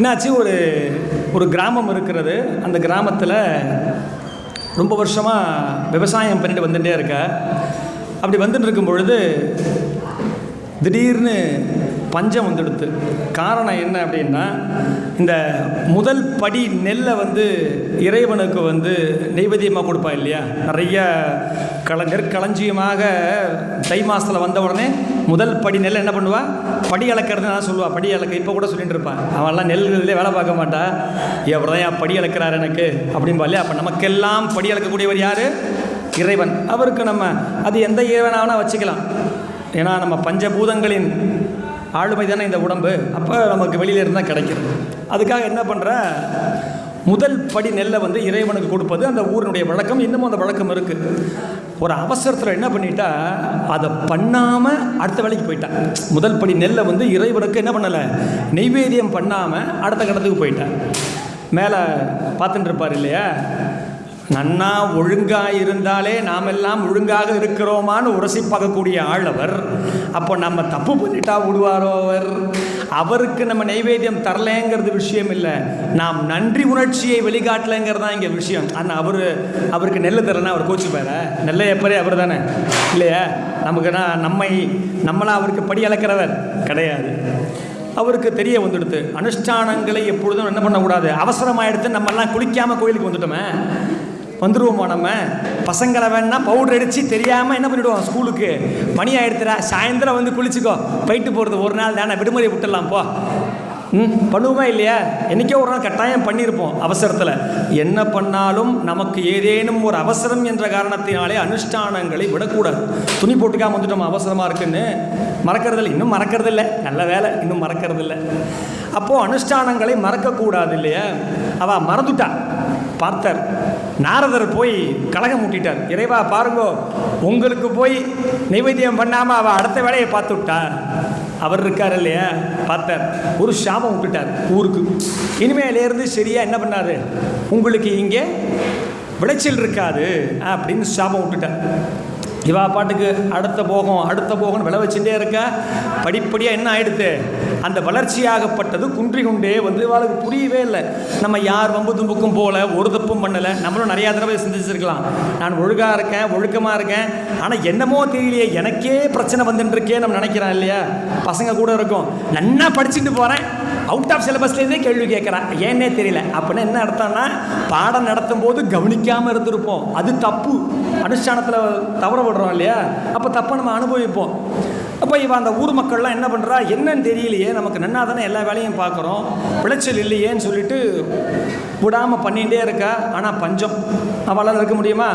என்னாச்சு? ஒரு ஒரு கிராமம் இருக்கிறது. அந்த கிராமத்தில் ரொம்ப வருஷமாக விவசாயம் பண்ணிட்டு வந்துட்டே இருக்க. அப்படி வந்துட்டு இருக்கும் பொழுது திடீர்னு பஞ்சம் வந்துடுது காரணம் என்ன அப்படின்னா இந்த முதல் படி நெல்லை வந்து இறைவனுக்கு வந்து நெய்வேத்தியமாக கொடுப்பா இல்லையா? நிறைய கள நெற்களஞ்சியமாக தை மாதத்தில் வந்த உடனே முதல் படி நெல் என்ன பண்ணுவா? படி அளக்கிறது நான் சொல்லுவாள் படி அளக்க இப்போ கூட சொல்லிட்டு இருப்பான் அவன்லாம் நெல்லுலேயே வேலை பார்க்க மாட்டா. எவ்வளோ தான் படி அளக்கிறார் எனக்கு அப்படின்பா இல்லையா? அப்போ நமக்கெல்லாம் படி அளக்கக்கூடியவர் யார்? இறைவன். அவருக்கு நம்ம அது எந்த இறைவனாக வச்சுக்கலாம். ஏன்னா நம்ம பஞ்சபூதங்களின் ஆளுமை தானே இந்த உடம்பு? அப்போ நமக்கு வெளியில இருந்தால் கிடைக்கிறது அதுக்காக என்ன பண்ணுற முதல் படி நெல்லை வந்து இறைவனுக்கு கொடுப்பது அந்த ஊரினுடைய வழக்கம் இன்னமும் அந்த வழக்கம் இருக்குது ஒரு அவசரத்தில் என்ன பண்ணிட்டா அதை பண்ணாமல் அடுத்த வேலைக்கு போயிட்டான் முதல் படி நெல்லை வந்து இறைவனுக்கு என்ன பண்ணலை? நெய்வேதியம் பண்ணாமல் அடுத்த கடத்துக்கு போயிட்டான் மேலே பார்த்துட்டு இருப்பார் இல்லையா? நன்னா ஒழுங்காக இருந்தாலே நாமெல்லாம் ஒழுங்காக இருக்கிறோமான்னு உரசி பார்க்கக்கூடிய அவர் அப்போ நம்ம தப்பு பண்ணிட்டா விடுவாரோ அவர்? அவருக்கு நம்ம நைவேத்தியம் தரலைங்கிறது விஷயம் இல்லை. நாம் நன்றி உணர்ச்சியை வெளிக்காட்டலைங்கிறது தான் இங்கே விஷயம். ஆனால் அவர் அவருக்கு நெல் தரலன்னா அவர் கோச்சு பேர நெல்லை எப்பரே அவர் தானே? இல்லையா? நமக்கு நான் நம்மை நம்மளா அவருக்கு படி அளக்கிறவர்? கிடையாது. அவருக்கு தெரிய வந்துடுது அனுஷ்டானங்களை எப்பொழுதும் என்ன பண்ணக்கூடாது? அவசரமாயிடுத்து நம்மெல்லாம் குளிக்காமல் கோயிலுக்கு வந்துட்டோமே. வந்துடுவோமா நம்ம? பசங்களை வேணா பவுடர் அடித்து தெரியாமல் என்ன பண்ணிவிடுவோம் ஸ்கூலுக்கு மணி ஆயிடுத்துடா சாயந்தரம் வந்து குளிச்சுக்கோ. போயிட்டு போகிறது ஒரு நாள் தானே விடுமுறை விட்டுடலாம் போ. ம் பண்ணுவோமா இல்லையா? என்றைக்கோ ஒரு நாள் கட்டாயம் பண்ணியிருப்போம் அவசரத்தில். என்ன பண்ணாலும் நமக்கு ஏதேனும் ஒரு அவசரம் என்ற காரணத்தினாலே அனுஷ்டானங்களை விடக்கூடாது. துணி போட்டுக்காம வந்துட்டோம் அவசரமாக இருக்குன்னு? மறக்கிறதில்ல. இன்னும் மறக்கறதில்ல. நல்ல வேலை இன்னும் மறக்கிறதில்ல. அப்போது அனுஷ்டானங்களை மறக்கக்கூடாது இல்லையா? அவள் மறந்துட்டா. பார்த்தார். நாரதர் போய் கலகம் முட்டிட்டார் இறைவா பாருங்கோ உங்களுக்கு போய் நைவேத்தியம் பண்ணாமல் அவள் அடுத்த வேலையை பார்த்து விட்டா அவர் இருக்கார் இல்லையா? பார்த்தார். ஒரு சாபம் விட்டுட்டார் ஊருக்கு. இனிமேலேருந்து சரியாக என்ன பண்ணாரு? உங்களுக்கு இங்கே விளைச்சல் இருக்காது அப்படின்னு சாபம் விட்டுட்டார் இவா பாட்டுக்கு அடுத்த போகம் அடுத்த போகம்னு விளை வச்சுட்டே இருக்கா? படிப்படியாக என்ன ஆயிடுது? அந்த வளர்ச்சியாகப்பட்டது குன்றி கொண்டே வந்து இவாளுக்கு புரியவே இல்லை. நம்ம யார் வம்பு தும்புக்கும் போல ஒரு தப்பும் பண்ணலை. நம்மளும் நிறையா தடவை சிந்திச்சிருக்கலாம். நான் ஒழுங்காக இருக்கேன் ஒழுக்கமாக இருக்கேன். ஆனால் என்னமோ தெரியலையே எனக்கே பிரச்சனை வந்துட்டு இருக்கே நம்ம நினைக்கிறோம் இல்லையா? பசங்க கூட இருக்கும். நன்னா படிச்சுட்டு போகிறேன் அவுட் ஆஃப் சிலபஸ்லேருந்தே கேள்வி கேட்குறான் ஏன்னே தெரியல. அப்படின்னா என்ன அர்த்தம்னா பாடம் நடத்தும் போது கவனிக்காமல் இருந்திருப்போம். அது தப்பு. அனுஷ்டானத்தில் தவற விடுறோம் இல்லையா? அப்போ தப்பை நம்ம அனுபவிப்போம். அப்போ இவன் அந்த ஊர் மக்கள்லாம் என்ன பண்ணுறா என்னன்னு தெரியலையே. நமக்கு நன்னா தானே எல்லா வேலையும் பார்க்குறோம். விளைச்சல் இல்லையேன்னு சொல்லிட்டு விடாமல் பண்ணிகிட்டே இருக்கா. ஆனால் பஞ்சம். அவளால் இருக்க முடியுமா?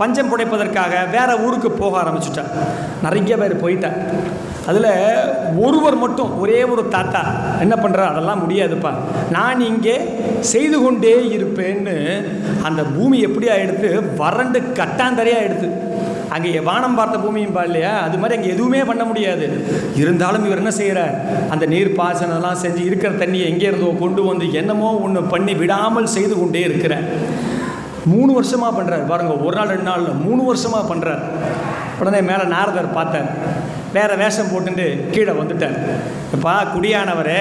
பஞ்சம் புடைப்பதற்காக வேற ஊருக்கு போக ஆரம்பிச்சுட்டா. நிறைய பேர் போயிட்டா. அதில் ஒருவர் மட்டும் ஒரே ஒரு தாத்தா. என்ன பண்ணுறா அதெல்லாம் முடியாதுப்பா. நான் இங்கே செய்து கொண்டே இருப்பேன்னு அந்த பூமி எப்படி ஆகிடுது வறண்டு கட்டாந்தரையாக எடுத்து அங்கே வானம் பார்த்த பூமியும் பா இல்லையா? அது மாதிரி அங்கே எதுவுமே பண்ண முடியாது. இருந்தாலும் இவர் என்ன செய்கிறார் அந்த நீர் பாசனம்லாம் செஞ்சு இருக்கிற தண்ணியை எங்கே இருந்தோ கொண்டு வந்து என்னமோ ஒன்று பண்ணி விடாமல் செய்து கொண்டே இருக்கிறேன் மூணு வருஷமாக பண்ணுறார் பாருங்கள் ஒரு நாள் ரெண்டு நாள் மூணு வருஷமாக பண்ணுறார் உடனே மேலே நாரதர் பார்த்தார். வேறு வேஷம் போட்டுட்டு கீழே வந்துட்டார். இப்போ குடியானவர்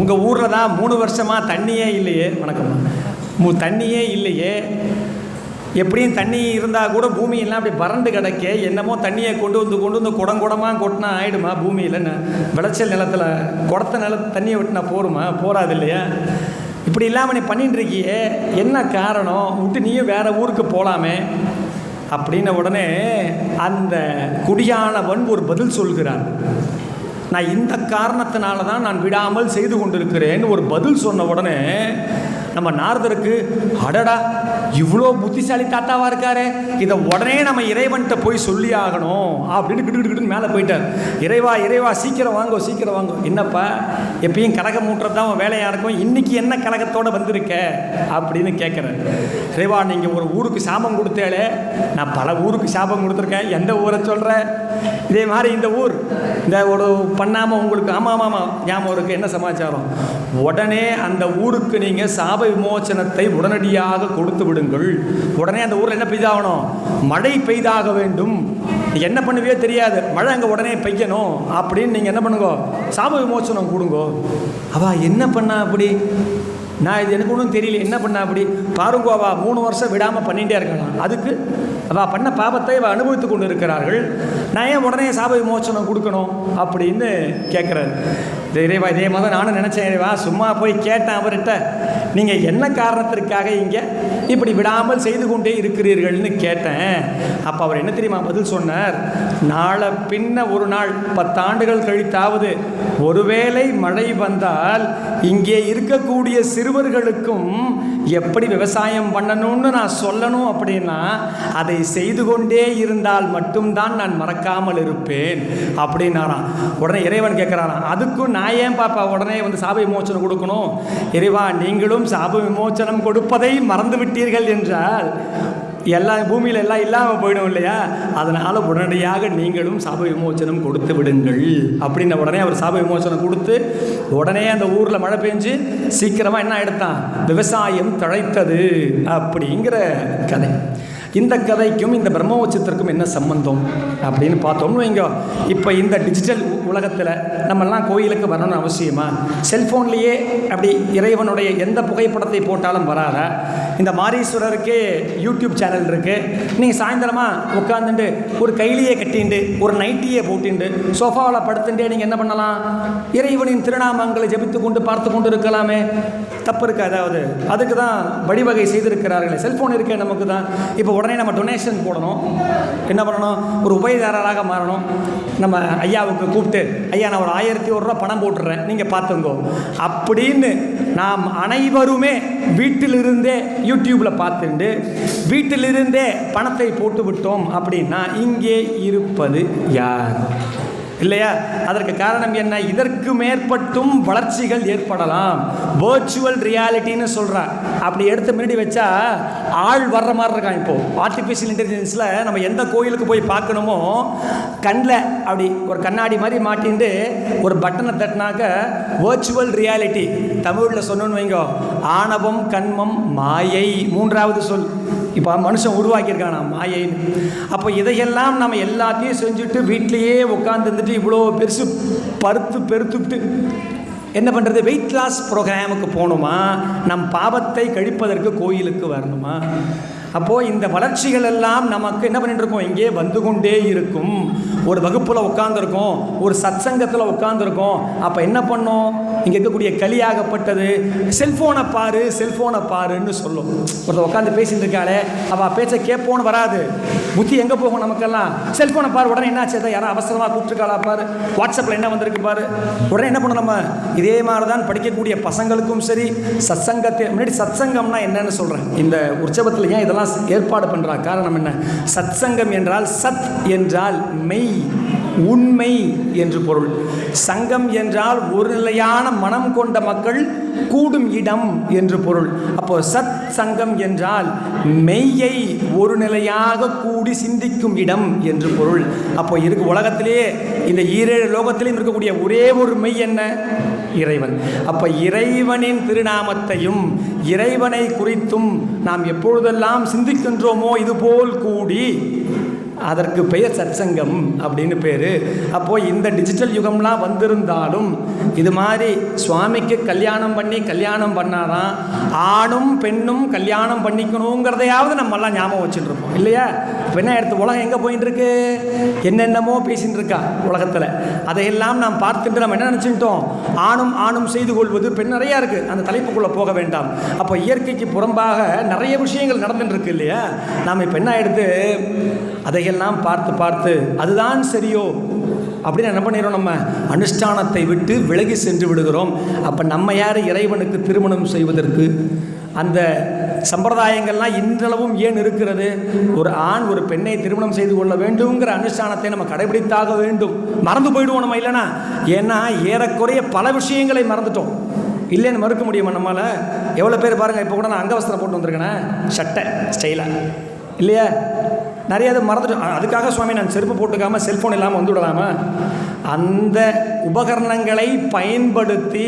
உங்கள் ஊரில் தான் மூணு வருஷமாக தண்ணியே இல்லையே. வணக்கம். மூ தண்ணியே இல்லையே. எப்படியும் தண்ணி இருந்தால் கூட பூமியெல்லாம் அப்படி வறண்டு கிடக்க என்னமோ தண்ணியை கொண்டு வந்து கொண்டு வந்து குடம் குடமாக கொட்டினா ஆகிடுமா பூமியில்? விளைச்சல் நிலத்தில் குடத்த நில தண்ணியை விட்டுனா போருமா? போகாது இல்லையா? இப்படி இல்லாமல் நீ பண்ணிட்டு இருக்கியே என்ன காரணம்? விட்டு நீயும் வேறு ஊருக்கு போகலாமே அப்படின்ன உடனே அந்த குடியானவன் ஒரு பதில் சொல்கிறான் நான் இந்த காரணத்தினால தான் நான் விடாமல் செய்து கொண்டிருக்கிறேன்னு ஒரு பதில் சொன்ன உடனே நம்ம நாரதருக்கு அடடா இவ்வளோ புத்திசாலி தாத்தாவாக இருக்காரு இதை உடனே நம்ம இறைவன்கிட்ட போய் சொல்லி ஆகணும் அப்படின்னு கிட்டு கிட்டுன்னு மேலே போயிட்டார். இறைவா இறைவா சீக்கிரம் வாங்கோ சீக்கிரம் வாங்கோ. என்னப்பா எப்பயும் கலகம் மூட்டுறது தான் உன் வேலையாக இருக்கும் இன்னைக்கு என்ன கலகத்தோடு வந்திருக்க? அப்படின்னு கேட்குறேன் இறைவா நீங்கள் ஒரு ஊருக்கு சாபம் கொடுத்தாலே நான் பல ஊருக்கு சாபம் கொடுத்துருக்கேன். எந்த ஊரை சொல்கிறேன் இதே மாதிரி இந்த ஊர் இந்த ஒரு பண்ணாமல் உங்களுக்கு ஆமாம் ஆமாம் ஞாபகம் இருக்குது என்ன சமாச்சாரம்? உடனே அந்த ஊருக்கு நீங்கள் சாப விமோச்சனத்தை உடனடியாக கொடுத்து விடுங்கள். உடனே அந்த ஊரில் என்ன பெய்தாகணும்? மழை பெய்தாக வேண்டும். என்ன பண்ணுவியோ தெரியாது. மழை அங்கே உடனே பெய்யணும். அப்படின்னு நீங்கள் என்ன பண்ணுங்க? சாப விமோச்சனம் கொடுங்கோ. அவா என்ன பண்ணா அப்படி? நான் இது எனக்கு ஒன்றும் தெரியல. என்ன பண்ணா அப்படி? பாருங்கோ அவா மூணு வருஷம் விடாமல் பண்ணிகிட்டே இருக்கலாம். அதுக்கு அவள் பண்ண பாபத்தை அவள் அனுபவித்து கொண்டு இருக்கிறார்கள் நான் ஏன் உடனே சாப விமோச்சனம் கொடுக்கணும் அப்படின்னு கேட்குறாரு இறைவா இதே மாதிரி நானும் நினச்சேன் இறைவா சும்மா போய் கேட்டேன் அவர்கிட்ட நீங்கள் என்ன காரணத்திற்காக இங்கே இப்படி விடாமல் செய்து கொண்டே இருக்கிறீர்கள்னு கேட்டேன். அப்போ அவர் என்ன தெரியுமா பதில் சொன்னார்? நாளை பின்ன ஒரு நாள் பத்தாண்டுகள் கழித்தாவது ஒருவேளை மழை வந்தால் இங்கே இருக்கக்கூடிய சிறுவர்களுக்கும் எப்படி விவசாயம் பண்ணணும்னு நான் சொல்லணும் அப்படின்னா அதை செய்து கொண்டே இருந்தால் மட்டும்தான் நான் மறக்காமல் இருப்பேன். அப்படின்னாராம். உடனே இறைவன் கேட்குறாராம் அதுக்கும் நான் ஏன் பாப்பா உடனே வந்து சாப விமோச்சனம் கொடுக்கணும். இறைவா நீங்களும் சாப விமோச்சனம் கொடுப்பதை மறந்து விட்டீர்கள் என்றால் எல்லாம் பூமியில் எல்லாம் இல்லாமல் போயிடும் இல்லையா? அதனால் உடனடியாக நீங்களும் சாப விமோச்சனம் கொடுத்து விடுங்கள். அப்படின்ன உடனே அவர் சாப விமோச்சனம் கொடுத்து உடனே அந்த ஊரில் மழை பெஞ்சு சீக்கிரமாக என்ன எடுத்தான்? விவசாயம் தழைத்தது. அப்படிங்கிற கதை. இந்த கதைக்கும் இந்த பிரம்மோச்சத்திற்கும் என்ன சம்பந்தம் அப்படின்னு பார்த்தோம்னு வைங்க இப்போ இந்த டிஜிட்டல் உலகத்தில் நம்மெல்லாம் கோயிலுக்கு வரணும்னு அவசியமா? செல்ஃபோன்லேயே அப்படி இறைவனுடைய எந்த புகைப்படத்தை போட்டாலும் வராத? இந்த மாரீஸ்வரருக்கே யூடியூப் சேனல் இருக்குது நீங்கள் சாயந்தரமாக உட்காந்துட்டு ஒரு கையிலேயே கட்டிண்டு ஒரு நைட்டியை போட்டிண்டு சோஃபாவில் படுத்துட்டே நீங்கள் என்ன பண்ணலாம்? இறைவனின் திருநாமங்களை ஜபித்து கொண்டு பார்த்து கொண்டு இருக்கலாமே. தப்பு இருக்கு அதாவது அதுக்கு தான் வழிவகை செய்திருக்கிறார்களே. செல்ஃபோன் இருக்கே நமக்கு தான். இப்போ உடனே நம்ம டொனேஷன் போடணும். என்ன பண்ணணும்? ஒரு உபயதாரராக மாறணும். நம்ம ஐயாவுக்கு கூப்பிட்டு ஐயா நான் ஒரு ஆயிரத்தி ஒரு ரூபா பணம் போட்டுடுறேன். நீங்கள் பார்த்துங்கோ. அப்படின்னு நாம் அனைவருமே வீட்டிலிருந்தே யூடியூப்பில் பார்த்துட்டு வீட்டிலிருந்தே பணத்தை போட்டு விட்டோம் அப்படின்னா இங்கே இருப்பது யார்? இல்லையா? அதற்கு காரணம் என்ன? இதற்கு மேற்பட்டும் வளர்ச்சிகள் ஏற்படலாம். வேர்ச்சுவல் ரியாலிட்டின்னு சொல்கிறா அப்படி எடுத்து முன்னாடி வச்சா ஆள் வர்ற மாதிரி இருக்கான் இப்போ. ஆர்டிஃபிஷியல் இன்டெலிஜென்ஸில் நம்ம எந்த கோயிலுக்கு போய் பார்க்கணுமோ கண்ணில் அப்படி ஒரு கண்ணாடி மாதிரி மாட்டின்ட்டு ஒரு பட்டனை தட்டினாக்க வேர்ச்சுவல் ரியாலிட்டி தமிழில் சொன்னோன்னு வைங்கோ. ஆணவம் கண்மம் மாயை. மூன்றாவது சொல். இப்போ மனுஷன் உருவாக்கியிருக்கானா மாயைன்னு. அப்போ இதையெல்லாம் நம்ம எல்லாத்தையும் செஞ்சுட்டு வீட்லேயே உட்காந்து இருந்துட்டு இவ்வளோ பெருசு பருத்து பெருத்துட்டு என்ன பண்ணுறது வெயிட் லாஸ் ப்ரோக்ராமுக்கு போகணுமா? நம் பாவத்தை கழிப்பதற்கு கோயிலுக்கு வரணுமா? அப்போது இந்த வளர்ச்சிகள் எல்லாம் நமக்கு என்ன பண்ணிட்டு இருக்கோம்? இங்கே வந்து கொண்டே இருக்கும். ஒரு வகுப்பில் உட்காந்துருக்கோம் ஒரு சத்சங்கத்தில் உட்காந்துருக்கோம் அப்போ என்ன பண்ணோம்? இங்கே இருக்கக்கூடிய களியாகப்பட்டது செல்ஃபோனை பாரு செல்ஃபோனை பாருன்னு சொல்லும். ஒருத்தர் உட்காந்து பேசிட்டு இருக்காளே அவள் பேச்சை கேட்போன்னு வராது. புத்தி எங்கே போகும் நமக்கெல்லாம்? செல்ஃபோனை பாரு உடனே என்ன ஆச்சு யாரும் அவசரமாக கூப்பிட்டுருக்காளா பாரு. வாட்ஸ்அப்பில் என்ன வந்திருக்கு பாரு. உடனே என்ன பண்ணணும் நம்ம? இதே மாதிரி தான் படிக்கக்கூடிய பசங்களுக்கும் சரி சத்சங்கத்தை முன்னாடி சத்சங்கம்னா என்னன்னு சொல்கிறேன் இந்த உற்சவத்தில் ஏன் இதெல்லாம் ஏற்பாடு பண்ணுறா காரணம் என்ன? சத்சங்கம் என்றால் சத் என்றால் மெய். உண்மை என்று பொருள். சங்கம் என்றால் ஒரு நிலையான மனம் கொண்ட மக்கள் கூடும் இடம் என்று பொருள். அப்போ சத் சங்கம் என்றால் மெய்யை ஒரு நிலையாக கூடி சிந்திக்கும் இடம் என்று பொருள். அப்போ இருக்கு உலகத்திலேயே இந்த ஈரேழு லோகத்திலையும் இருக்கக்கூடிய ஒரே ஒரு மெய் என்ன? இறைவன். அப்ப இறைவனின் திருநாமத்தையும் இறைவனை குறித்தும் நாம் எப்பொழுதெல்லாம் சிந்திக்கின்றோமோ இதுபோல் கூடி அதற்கு பெயர் சத்சங்கம் அப்படின்னு பேர். அப்போது இந்த டிஜிட்டல் யுகம்லாம் வந்திருந்தாலும் இது மாதிரி சுவாமிக்கு கல்யாணம் பண்ணி கல்யாணம் பண்ணாதான் ஆணும் பெண்ணும் கல்யாணம் பண்ணிக்கணுங்கிறதையாவது நம்மெல்லாம் ஞாபகம் வச்சுட்டு இருப்போம் இல்லையா? இப்போ என்ன எடுத்து உலகம் எங்கே போயின்னு இருக்கு என்னென்னமோ பேசின்னு இருக்கா உலகத்தில். அதையெல்லாம் நாம் பார்த்துட்டு நம்ம என்ன நினச்சிட்டோம் ஆணும் ஆணும் செய்து கொள்வது பெண் நிறையா இருக்குது அந்த தலைப்புக்குள்ளே போக வேண்டாம். அப்போ இயற்கைக்கு புறம்பாக நிறைய விஷயங்கள் நடந்துட்டு இருக்கு இல்லையா? நாம் இப்போ என்ன ஆயிடுது அதையெல்லாம் பார்த்து பார்த்து அதுதான் சரியோ? அப்படின்னு என்ன பண்ணிடுறோம் நம்ம? அனுஷ்டானத்தை விட்டு விலகி சென்று விடுகிறோம். அப்போ நம்ம யார்? இறைவனுக்கு திருமணம் செய்வதற்கு. அந்த சம்பிரதாயங்கள்லாம் இன்றளவும் ஏன் இருக்கிறது? ஒரு ஆண் ஒரு பெண்ணை திருமணம் செய்து கொள்ள வேண்டுங்கிற அனுஷ்டானத்தை நம்ம கடைபிடித்தாக வேண்டும். மறந்து போயிடுவோம் நம்ம இல்லைனா ஏன்னா ஏறக்குறைய பல விஷயங்களை மறந்துட்டோம். இல்லைன்னு மறுக்க முடியுமா நம்மளால் எவ்வளோ பேர் பாருங்கள் இப்போ கூட நான் அங்கவஸ்திரம் போட்டு வந்திருக்கேனே? சட்டை ஸ்டைலாக இல்லையா? நிறைய அதை மறந்துட்டோம் அதுக்காக சுவாமி நான் செருப்பு போட்டுக்காமல் செல்ஃபோன் இல்லாமல் வந்து விடலாமா அந்த உபகரணங்களை பயன்படுத்தி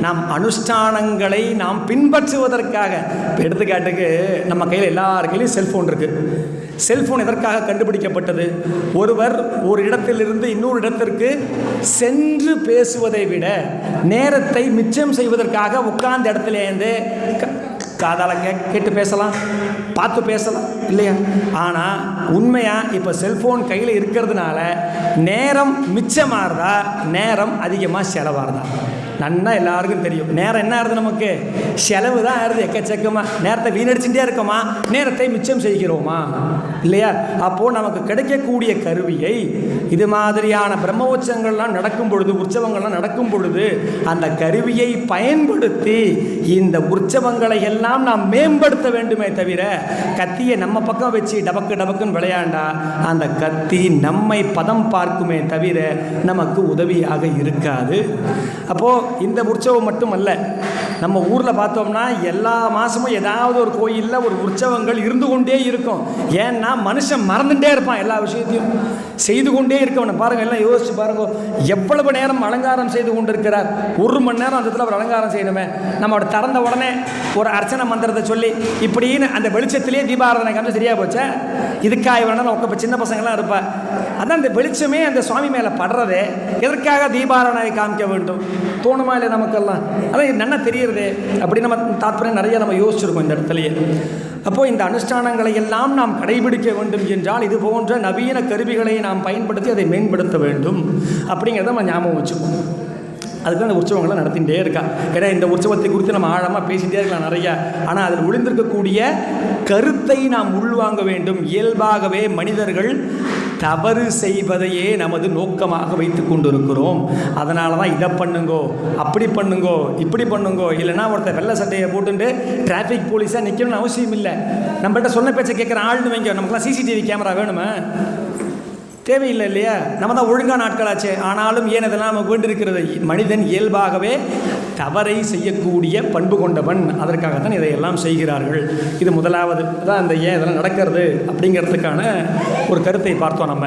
நாம் அனுஷ்டானங்களை நாம் பின்பற்றுவதற்காக இப்போ எடுத்துக்காட்டுக்கு நம்ம கையில் எல்லார் கையிலையும் செல்ஃபோன் இருக்குது செல்ஃபோன் எதற்காக கண்டுபிடிக்கப்பட்டது? ஒருவர் ஒரு இடத்திலிருந்து இன்னொரு இடத்திற்கு சென்று பேசுவதை விட நேரத்தை மிச்சம் செய்வதற்காக உட்கார்ந்த இடத்துலேருந்து க- காதால் கே கேட்டு பேசலாம் பார்த்து பேசலாம் இல்லையா? ஆனால் உண்மையாக இப்போ செல்ஃபோன் கையில் இருக்கிறதுனால நேரம் மிச்சமாகிறதா நேரம் அதிகமாக செலவாகிறதா நன்னா எல்லாருக்கும் தெரியும். நேரம் என்ன ஆகுது நமக்கு? செலவு தான் ஆகுது எக்கச்சக்கமாக நேரத்தை வீணடிச்சுட்டே இருக்கோமா? நேரத்தை மிச்சம் செய்கிறோமா? இல்லையா? அப்போது நமக்கு கிடைக்கக்கூடிய கருவியை இது மாதிரியான பிரம்மோற்சவங்கள்லாம் நடக்கும் பொழுது உற்சவங்கள்லாம் நடக்கும் பொழுது அந்த கருவியை பயன்படுத்தி இந்த உற்சவங்களை எல்லாம் நாம் மேம்படுத்த வேண்டுமே தவிர கத்தியை நம்ம பக்கம் வச்சு டபக்கு டபக்குன்னு விளையாண்டா அந்த கத்தி நம்மை பதம் பார்க்குமே தவிர நமக்கு உதவியாக இருக்காது. அப்போது இந்த உற்சவம் மட்டும் அல்ல நம்ம ஊரில் பார்த்தோம்னா எல்லா மாதமும் ஏதாவது ஒரு கோயிலில் ஒரு உற்சவங்கள் இருந்து கொண்டே இருக்கும். ஏன்னா மனுஷன் மறந்துட்டே இருப்பான் எல்லா விஷயத்தையும். செய்து கொண்டே இருக்கவனை பாருங்கள் எல்லாம் யோசிச்சு பாருங்க. எவ்வளவு நேரம் அலங்காரம் செய்து கொண்டிருக்கிறார். ஒரு மணி நேரம் அந்த இடத்துல அவர் அலங்காரம் செய்யணுமே. நம்ம அவர் திறந்த உடனே ஒரு அர்ச்சனை மந்திரத்தை சொல்லி இப்படின்னு அந்த வெளிச்சத்திலேயே தீபாராதனை காமிச்சு சரியாக போச்சா? இதுக்காக வேணாலும் உட்க சின்ன பசங்களாம் இருப்பா. அதான் அந்த வெளிச்சமே அந்த சுவாமி மேலே படுறதே. எதற்காக தீபாராதனை காமிக்க வேண்டும்? தோணுமா இல்லை நமக்கெல்லாம்? அதான் இது நல்லா தெரியுறதே. அப்படி நம்ம தாத்பரியம் நிறைய நம்ம யோசிச்சிருக்கோம் இந்த இடத்துலயே. அப்போ இந்த அனுஷ்டானங்களை எல்லாம் நாம் கடைபிடிக்க வேண்டும் என்றால் இது போன்ற நவீன கருவிகளை நாம் பயன்படுத்தி அதை மேம்படுத்த வேண்டும். அப்படிங்கிறத நம்ம ஞாபகம் வச்சுக்கணும். அதுக்கு அந்த உற்சவங்கள்லாம் நடத்திகிட்டே இருக்கா. ஏன்னா இந்த உற்சவத்தை குறித்து நம்ம ஆழமாக பேசிகிட்டே இருக்கலாம் நிறையா. ஆனால் அதில் ஒளிந்திருக்கக்கூடிய கருத்தை நாம் உள்வாங்க வேண்டும். இயல்பாகவே மனிதர்கள் தவறு செய்வதையே நமது நோக்கமாக வைத்து கொண்டிருக்கிறோம். அதனால தான் இதை பண்ணுங்கோ அப்படி பண்ணுங்கோ இப்படி பண்ணுங்கோ. இல்லைன்னா ஒருத்தர் வெள்ளை சட்டையை போட்டுட்டு டிராஃபிக் போலீஸாக நிற்கணும்னு அவசியம் இல்லை நம்மகிட்ட சொன்ன பேச்சை கேட்குற ஆள்னு வைங்க. நமக்குலாம் சிசிடிவி கேமரா வேணுமா? தேவையில்லை இல்லையா? நம்ம தான் ஒழுங்கான நாட்களாச்சே. ஆனாலும் ஏன் இதெல்லாம் நமக்கு வேண்டியிருக்கிறது மனிதன் இயல்பாகவே தவறை செய்யக்கூடிய பண்பு கொண்டவன். அதற்காகத்தான் இதையெல்லாம் செய்கிறார்கள். இது முதலாவது. தான் அந்த ஏன் இதெல்லாம் நடக்கிறது அப்படிங்கிறதுக்கான ஒரு கருத்தை பார்த்தோம் நம்ம.